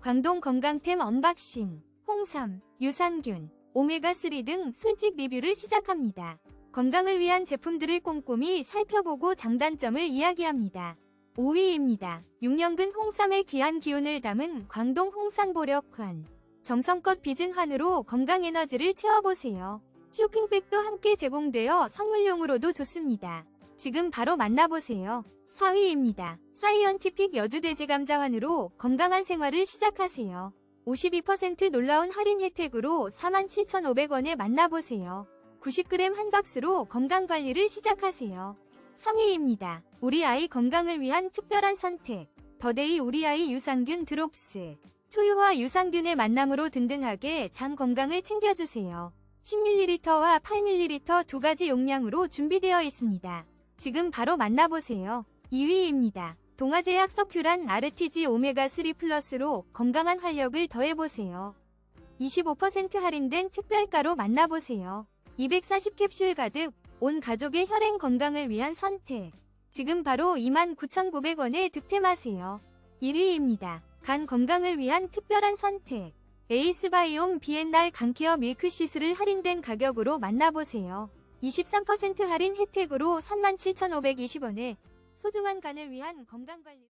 광동 건강템 언박싱, 홍삼, 유산균, 오메가3 등 솔직 리뷰를 시작합니다. 건강을 위한 제품들을 꼼꼼히 살펴보고 장단점을 이야기합니다. 5위입니다. 6년근 홍삼의 귀한 기운을 담은 광동 홍삼보력환. 정성껏 빚은 환으로 건강 에너지를 채워보세요. 쇼핑백도 함께 제공되어 선물용으로도 좋습니다. 지금 바로 만나보세요. 4위입니다. 사이언티픽 여주돼지 감자환으로 건강한 생활을 시작하세요. 52% 놀라운 할인 혜택으로 47,500원에 만나보세요. 90g 한 박스로 건강관리를 시작하세요. 3위입니다. 우리 아이 건강을 위한 특별한 선택. 더데이 우리 아이 유산균 드롭스. 초유와 유산균의 만남으로 든든하게 장 건강을 챙겨주세요. 10ml와 8ml 두 가지 용량으로 준비되어 있습니다. 지금 바로 만나보세요. 2위입니다. 동아제약 서큐란 아르티지 오메가3 플러스로 건강한 활력을 더해보세요. 25% 할인된 특별가로 만나보세요. 240캡슐 가득 온 가족의 혈행 건강을 위한 선택. 지금 바로 29,900원에 득템하세요. 1위입니다. 간 건강을 위한 특별한 선택. 에이스바이옴 비엔날 간케어 밀크시스를 할인된 가격으로 만나보세요. 23% 할인 혜택으로 37,520원에 소중한 간을 위한 건강관리